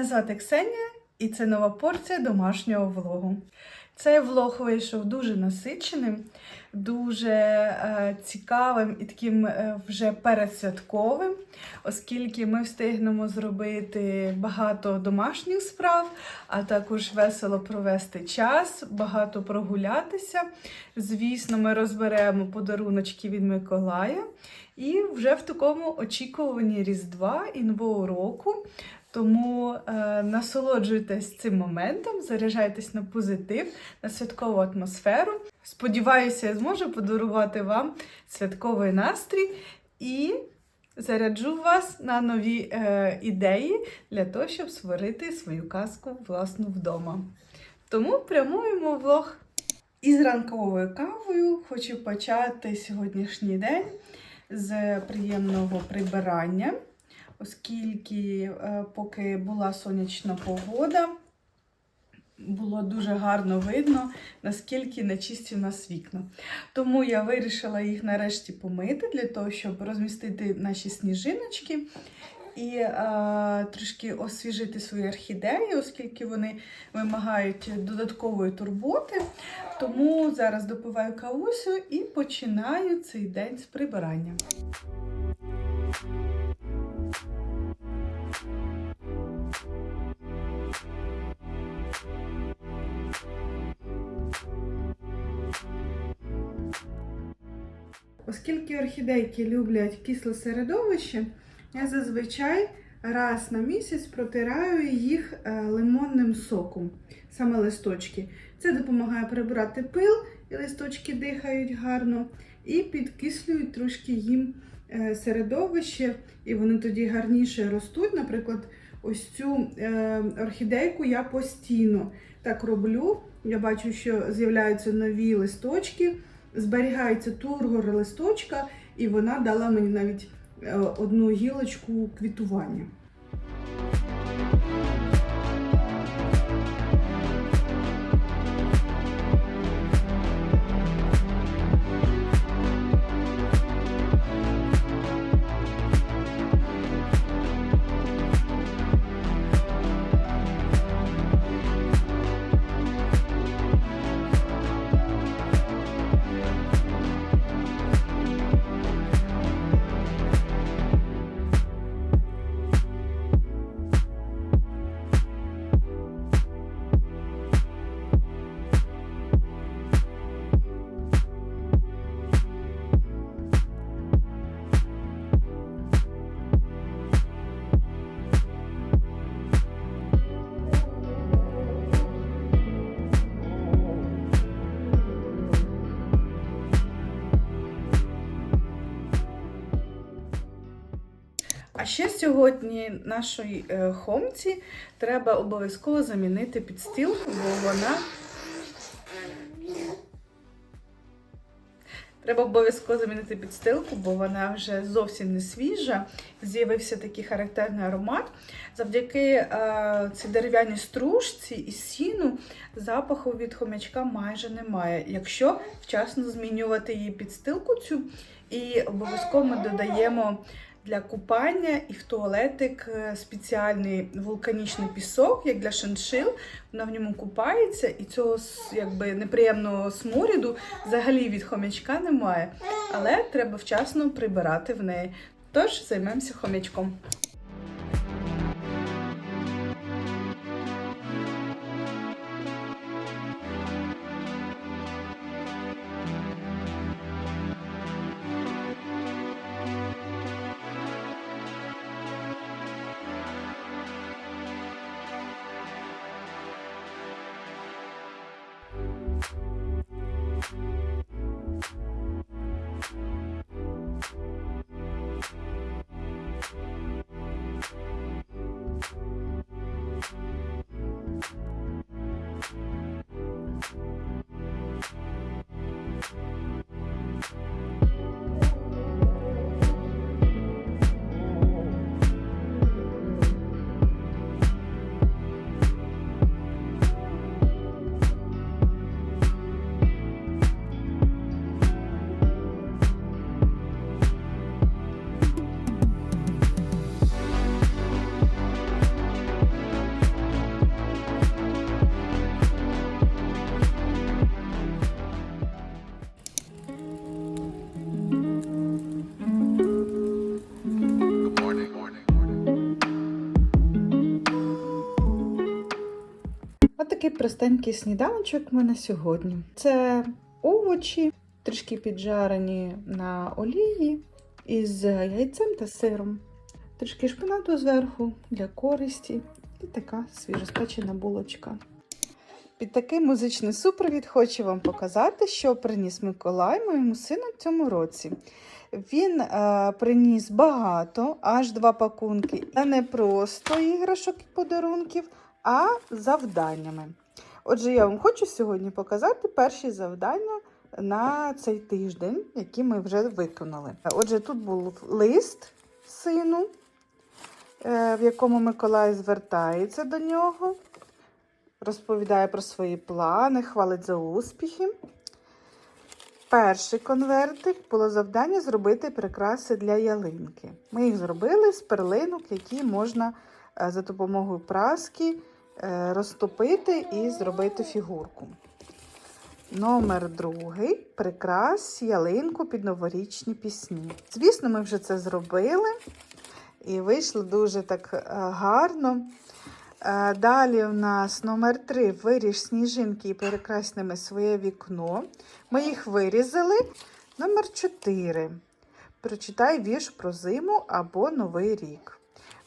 Мене звати Ксенія і це нова порція домашнього влогу. Цей влог вийшов дуже насиченим, дуже е, цікавим і таким е, вже передсвятковим, оскільки ми встигнемо зробити багато домашніх справ, а також весело провести час, багато прогулятися. Звісно, ми розберемо подаруночки від Миколая. І вже в такому очікуванні Різдва і Нового року. Тому е, насолоджуйтесь цим моментом, заряджайтесь на позитив, на святкову атмосферу. Сподіваюся, я зможу подарувати вам святковий настрій і заряджу вас на нові е, ідеї для того, щоб створити свою казку власну вдома. Тому прямуємо влог. Із ранковою кавою хочу почати сьогоднішній день з приємного прибирання, оскільки е, поки була сонячна погода, було дуже гарно видно, наскільки нечисті у нас вікна. Тому я вирішила їх нарешті помити для того, щоб розмістити наші сніжиночки і е, трішки освіжити свої орхідеї, оскільки вони вимагають додаткової турботи. Тому зараз допиваю кавусю і починаю цей день з прибирання. Оскільки орхідейки люблять кисле середовище, я зазвичай раз на місяць протираю їх е, лимонним соком, саме листочки. Це допомагає прибрати пил, і листочки дихають гарно, і підкислюють трошки їм е, середовище, і вони тоді гарніше ростуть. Наприклад, ось цю е, орхідейку я постійно так роблю. Я бачу, що з'являються нові листочки, зберігається тургор листочка, і вона дала мені навіть одну гілочку квітування. Ще сьогодні нашій е, хомці треба обов'язково замінити підстілку, бо вона. Треба обов'язково замінити підстилку, бо вона вже зовсім не свіжа. З'явився такий характерний аромат. Завдяки е, цій дерев'яній стружці і сіну запаху від хомячка майже немає, якщо вчасно змінювати її підстилку цю. І обов'язково ми додаємо для купання і в туалетик е, спеціальний вулканічний пісок, як для шиншил. Вона в ньому купається, і цього якби неприємного сморіду взагалі від хомячка немає. Але треба вчасно прибирати в неї. Тож займемося хомячком. Простенький сніданочок в мене сьогодні. Це овочі, трішки піджарені на олії із яйцем та сиром. Трішки шпинату зверху для користі і така свіжоспечена булочка. Під такий музичний супровід хочу вам показати, що приніс Миколай моєму сину в цьому році. Він е, приніс багато, аж два пакунки, та не просто іграшок і подарунків, а завданнями. Отже, я вам хочу сьогодні показати перші завдання на цей тиждень, які ми вже виконали. Отже, тут був лист сину, е, в якому Миколай звертається до нього, розповідає про свої плани, хвалить за успіхи. Перший конвертик було завдання зробити прикраси для ялинки. Ми їх зробили з перлинок, які можна е, за допомогою праски розтопити і зробити фігурку. Номер другий прикрас ялинку під новорічні пісні. Звісно, ми вже це зробили і вийшло дуже так е, гарно. Е, Далі у нас номер 3 виріж сніжинки і перекрась ними своє вікно. Ми їх вирізали. Номер 4. Прочитай вірш про зиму або Новий рік.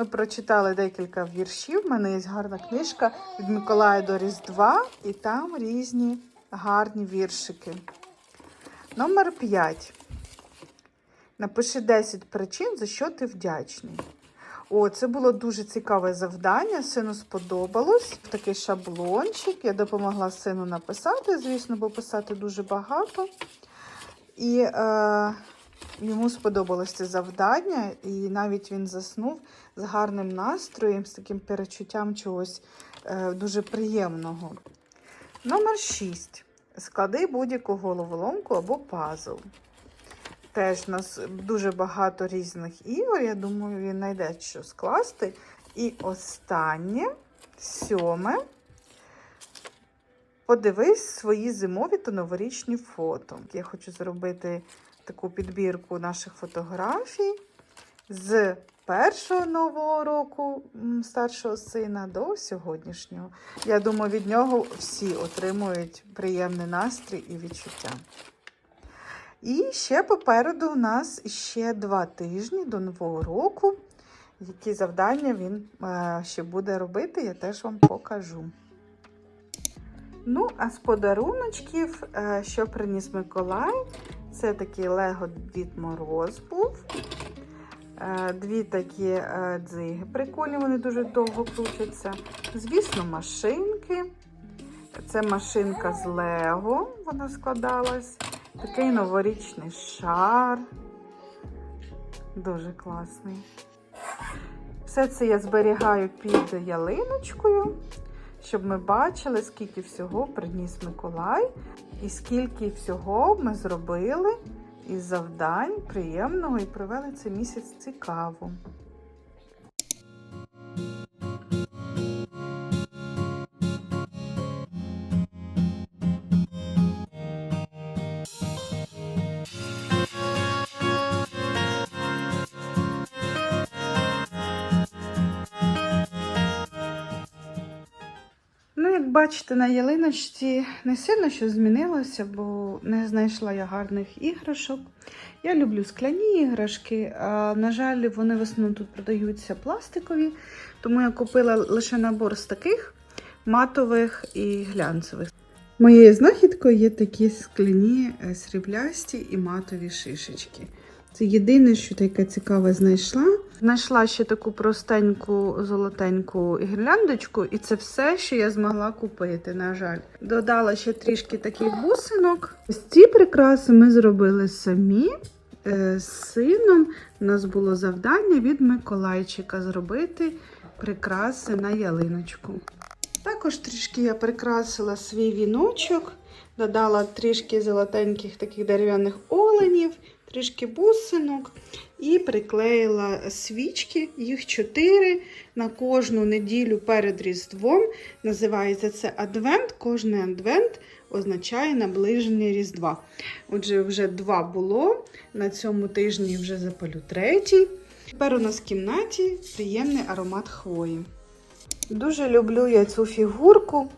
Ми прочитали декілька віршів. У мене є гарна книжка від Миколая до Різдва, і там різні гарні віршики. Номер 5. Напиши 10 причин, за що ти вдячний. О, це було дуже цікаве завдання. Сину сподобалось. Такий шаблончик. Я допомогла сину написати, звісно, бо писати дуже багато. І е, йому сподобалось це завдання, і навіть він заснув з гарним настроєм, з таким перечуттям чогось е, дуже приємного. Номер 6. Склади будь-яку головоломку або пазл. Теж у нас дуже багато різних ігор. Я думаю, він знайде що скласти. І останнє, сьоме. Подивись свої зимові та новорічні фото. Я хочу зробити таку підбірку наших фотографій з першого нового року старшого сина до сьогоднішнього. Я думаю, від нього всі отримують приємний настрій і відчуття. І ще попереду у нас ще два тижні до Нового року. Які завдання він е, ще буде робити, я теж вам покажу. Ну, а з подаруночків, е, що приніс Миколай, це такий Лего Дід Мороз був. Е, Дві такі е, дзиги прикольні, вони дуже довго крутяться. Звісно, машинки. Це машинка з Лего, вона складалась. Такий новорічний шар. Дуже класний. Все це я зберігаю під ялиночкою, щоб ми бачили, скільки всього приніс Миколай, і скільки всього ми зробили із завдань приємного і провели цей місяць цікаво. Бачите, на ялиночці не сильно що змінилося, бо не знайшла я гарних іграшок. Я люблю скляні іграшки, а на жаль, вони в основному тут продаються пластикові, тому я купила лише набор з таких матових і глянцевих. Моєю знахідкою є такі скляні е, сріблясті і матові шишечки. Це єдине, що таке цікаве знайшла. Знайшла ще таку простеньку золотеньку гірляндочку, і це все, що я змогла купити, на жаль. Додала ще трішки таких бусинок. Ось ці прикраси ми зробили самі е, з сином. У нас було завдання від Миколайчика зробити прикраси на ялиночку. Також трішки я прикрасила свій віночок, додала трішки золотеньких таких дерев'яних оленів, трішки бусинок і приклеїла свічки, їх чотири на кожну неділю перед Різдвом. Називається це Адвент. Кожний адвент означає наближення Різдва. Отже, вже два було. На цьому тижні вже запалю третій. Тепер у нас в кімнаті приємний аромат хвої. Дуже люблю я цю фігурку.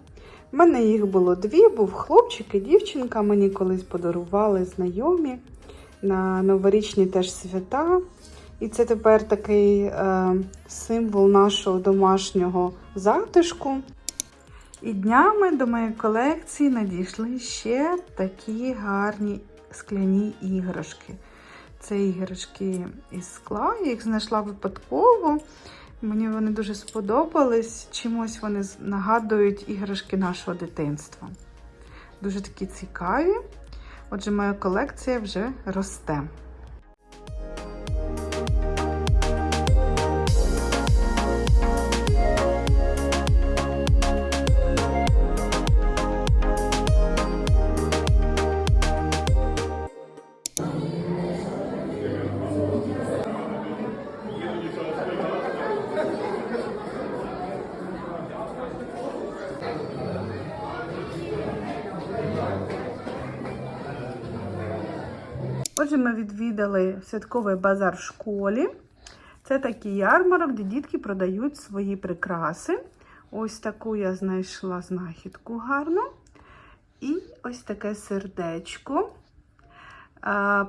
У мене їх було дві, був хлопчик і дівчинка. Мені колись подарували знайомі на новорічні теж свята. І це тепер такий е, символ нашого домашнього затишку. І днями до моєї колекції надійшли ще такі гарні скляні іграшки. Це іграшки із скла, я їх знайшла випадково. Мені вони дуже сподобались. Чимось вони нагадують іграшки нашого дитинства. Дуже такі цікаві. Отже, моя колекція вже росте. Відвідали святковий базар в школі. Це такий ярмарок, де дітки продають свої прикраси. Ось таку я знайшла знахідку гарну. І ось таке сердечко.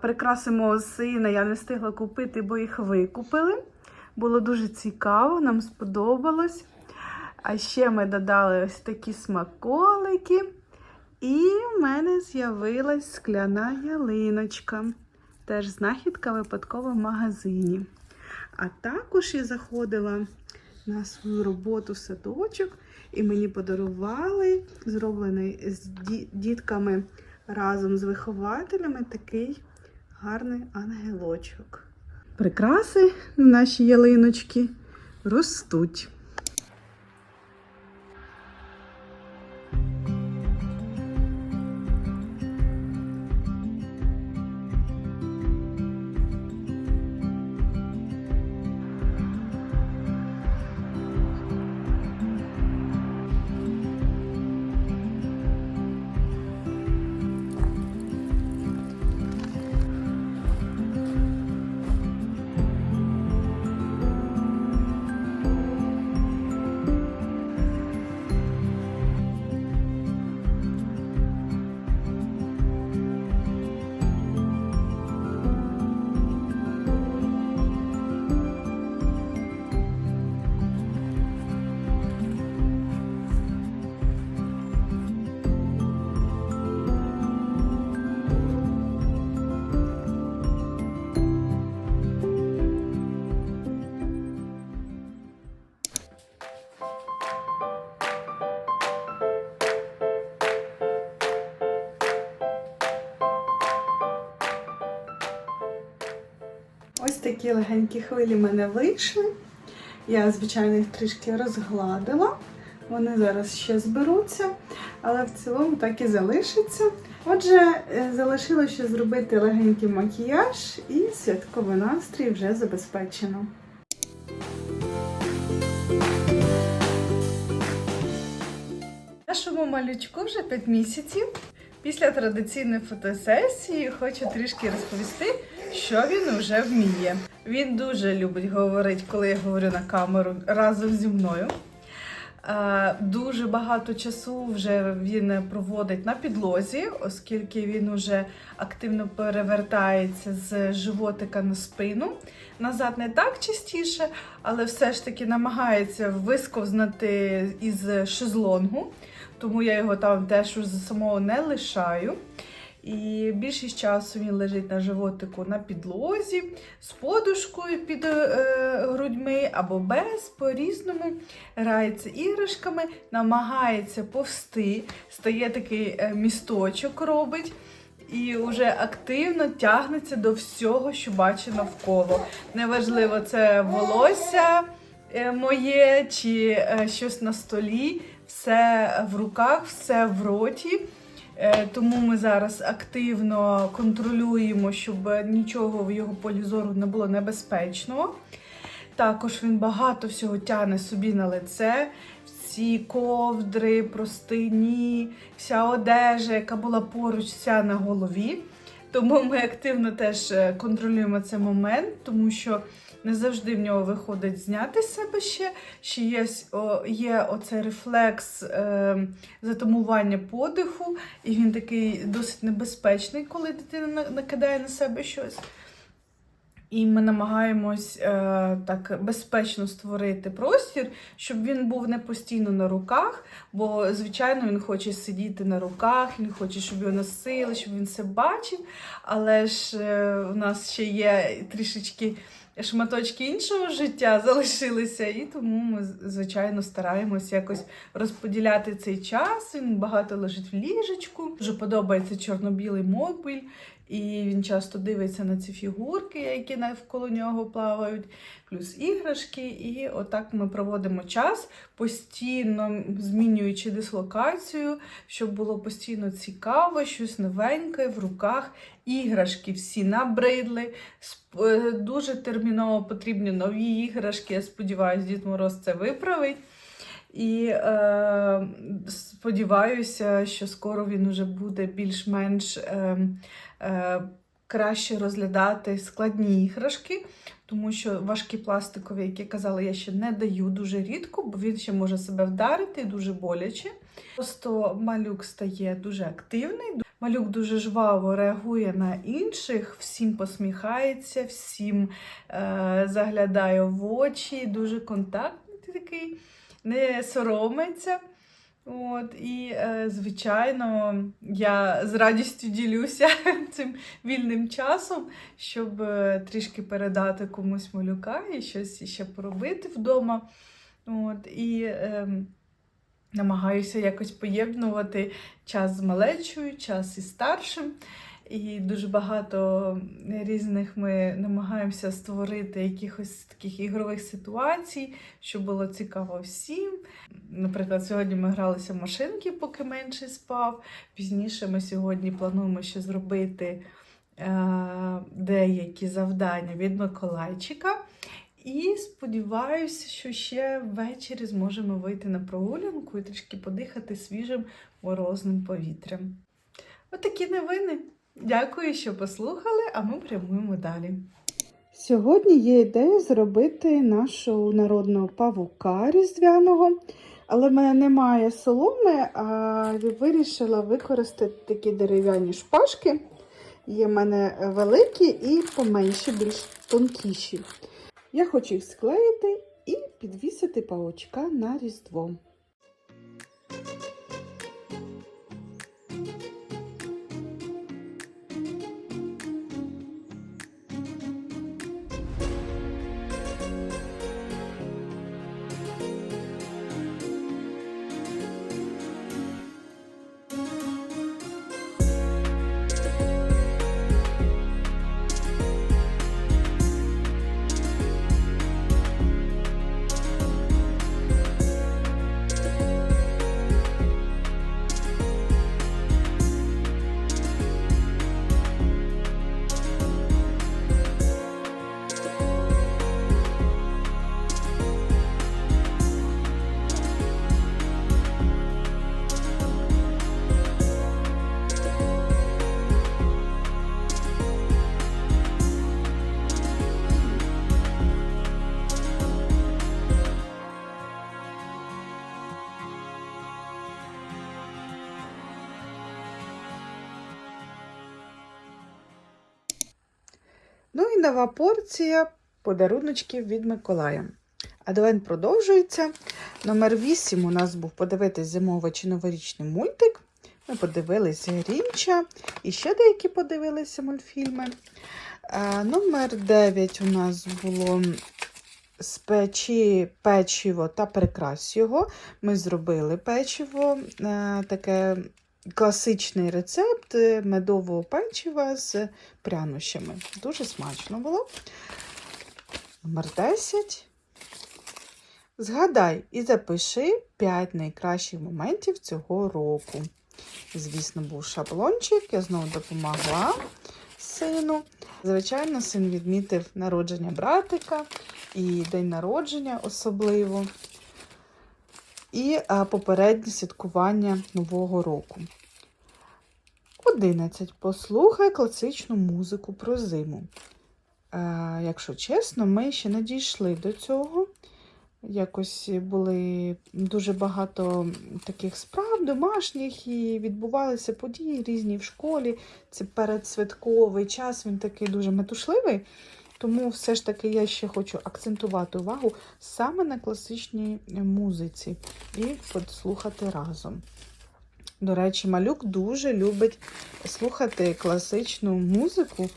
Прикраси мого сина я не встигла купити, бо їх викупили. Було дуже цікаво, нам сподобалось. А ще ми додали ось такі смаколики. І в мене з'явилась скляна ялиночка. Теж знахідка випадково в магазині. А також я заходила на свою роботу садочок, і мені подарували, зроблений з дітками разом з вихователями, такий гарний ангелочок. Прикраси на наші ялиночки ростуть. Такі легенькі хвилі в мене вийшли. Я, звичайно, їх трішки розгладила. Вони зараз ще зберуться, але в цілому так і залишиться. Отже, е, залишилося зробити легенький макіяж і святковий настрій вже забезпечено. Нашому малючку вже 5 місяців. Після традиційної фотосесії хочу трішки розповісти, що він вже вміє. Він дуже любить говорити, коли я говорю на камеру разом зі мною. Дуже багато часу вже він проводить на підлозі, оскільки він уже активно перевертається з животика на спину. Назад не так частіше, але все ж таки намагається висковзнати із шезлонгу, тому я його там теж уже самого не лишаю. І більшість часу він лежить на животику на підлозі з подушкою під е, грудьми або без, по-різному грається іграшками, намагається повсти, стає такий е, місточок робить. І вже активно тягнеться до всього, що бачить навколо. Неважливо, це волосся е, моє чи е, щось на столі, все в руках, все в роті. Е, Тому ми зараз активно контролюємо, щоб нічого в його полі зору не було небезпечного. Також він багато всього тягне собі на лице. Всі ковдри, простині, вся одежа, яка була поруч, вся на голові. Тому ми активно теж е, контролюємо цей момент, тому що Не завжди в нього виходить зняти з себе ще. Ще є, є оцей рефлекс е, затамування подиху, і він такий досить небезпечний, коли дитина накидає на себе щось. І ми намагаємось е, так безпечно створити простір, щоб він був не постійно на руках, бо, звичайно, він хоче сидіти на руках, він хоче, щоб його носили, щоб він все бачив. Але ж е, у нас ще є трішечки шматочки іншого життя залишилися, і тому ми, звичайно, стараємось якось розподіляти цей час. Він багато лежить в ліжечку. Дуже подобається чорно-білий мобіль. І він часто дивиться на ці фігурки, які навколо нього плавають, плюс іграшки. І отак ми проводимо час, постійно змінюючи дислокацію, щоб було постійно цікаво, щось новеньке в руках. Іграшки всі набридли. Е, Дуже терміново потрібні нові іграшки. Я сподіваюся, Дід Мороз це виправить. І е, сподіваюся, що скоро він уже буде більш-менш е, е, краще розглядати складні іграшки, тому що важкі пластикові, які казали, я ще не даю дуже рідко, бо він ще може себе вдарити дуже боляче. Просто малюк стає дуже активний. Малюк дуже жваво реагує на інших, всім посміхається, всім е, заглядає в очі, дуже контактний такий не соромиться. От, і, е, звичайно, я з радістю ділюся цим вільним часом, щоб е, трішки передати комусь малюка і щось ще поробити вдома. От, і е, намагаюся якось поєднувати час з малечою, час із старшим. І дуже багато різних ми намагаємося створити якихось таких ігрових ситуацій, щоб було цікаво всім. Наприклад, сьогодні ми гралися в машинки, поки менший спав. Пізніше ми сьогодні плануємо ще зробити е, деякі завдання від Миколайчика. І сподіваюся, що ще ввечері зможемо вийти на прогулянку і трішки подихати свіжим морозним повітрям. Отакі новини. Дякую, що послухали, а ми прямуємо далі. Сьогодні є ідея зробити нашого народного павука різдвяного, але в мене немає соломи, а вирішила використати такі дерев'яні шпажки. Є в мене великі і поменші, більш тонкіші. Я хочу їх склеїти і підвісити павучка на різдво. Ну порція подаруночків від Миколая. Адвент продовжується. Номер 8 у нас був подивитись зимовий чи новорічний мультик. Ми подивилися Грінча і ще деякі подивилися мультфільми. А, номер 9 у нас було спечі печиво та прикрась його. Ми зробили печиво, е, таке класичний рецепт е, медового печива з прянощами. Дуже смачно було. Номер 10. Згадай і запиши 5 найкращих моментів цього року. Звісно, був шаблончик, я знову допомогла сину. Звичайно, син відмітив народження братика і день народження особливо. І попереднє святкування Нового року. 11. Послухай класичну музику про зиму. Е, якщо чесно, ми ще не дійшли до цього. Якось були дуже багато таких справ домашніх і відбувалися події різні в школі. Це передсвятковий час, він такий дуже метушливий. Тому все ж таки я ще хочу акцентувати увагу саме на класичній музиці і послухати разом. До речі, малюк дуже любить слухати класичну музику,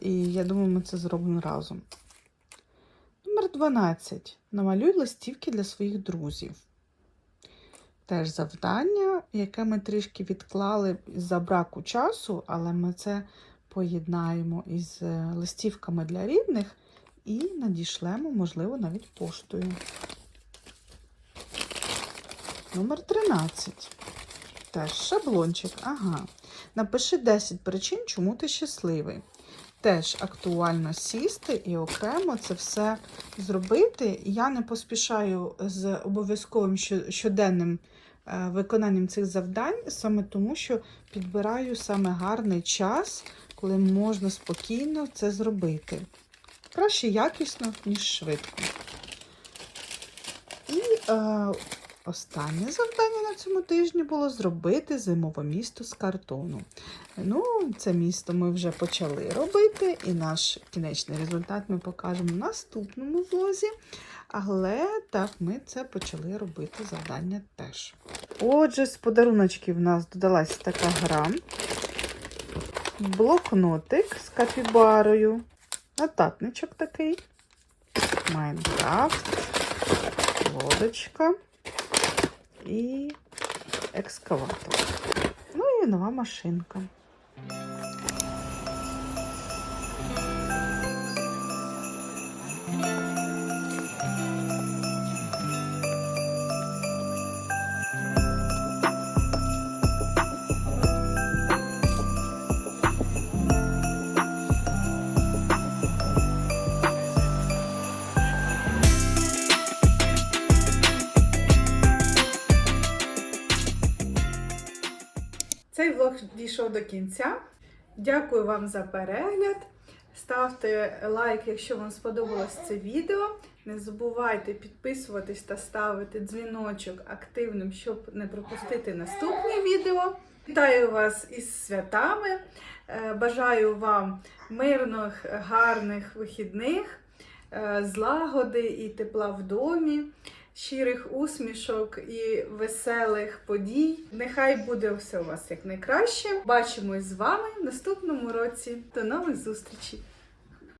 і я думаю, ми це зробимо разом. Номер 12. Намалюй листівки для своїх друзів. Теж завдання, яке ми трішки відклали за браку часу, але ми це поєднаємо із е, листівками для рідних і надішлемо, можливо, навіть поштою. Номер 13. Теж шаблончик. Ага. Напиши 10 причин, чому ти щасливий. Теж актуально сісти і окремо це все зробити. Я не поспішаю з обов'язковим щоденним е, виконанням цих завдань, саме тому, що підбираю саме гарний час, коли можна спокійно це зробити. Краще якісно, ніж швидко. І е, останнє завдання на цьому тижні було зробити зимове місто з картону. Ну, це місто ми вже почали робити, і наш кінечний результат ми покажемо в наступному влозі. Але так, ми це почали робити завдання теж. Отже, з подаруночків в нас додалася така гра. Блокнотик з капібарою. Нотатничок такий. Майнкрафт, лодочка і екскаватор. Ну і нова машинка. Влог дійшов до кінця. Дякую вам за перегляд. Ставте лайк, якщо вам сподобалось це відео. Не забувайте підписуватись та ставити дзвіночок активним, щоб не пропустити наступні відео. Вітаю вас із святами. Е, Бажаю вам мирних, гарних вихідних, е, злагоди і тепла в домі, щирих усмішок і веселих подій. Нехай буде все у вас як найкраще. Бачимось з вами в наступному році. До нових зустрічей!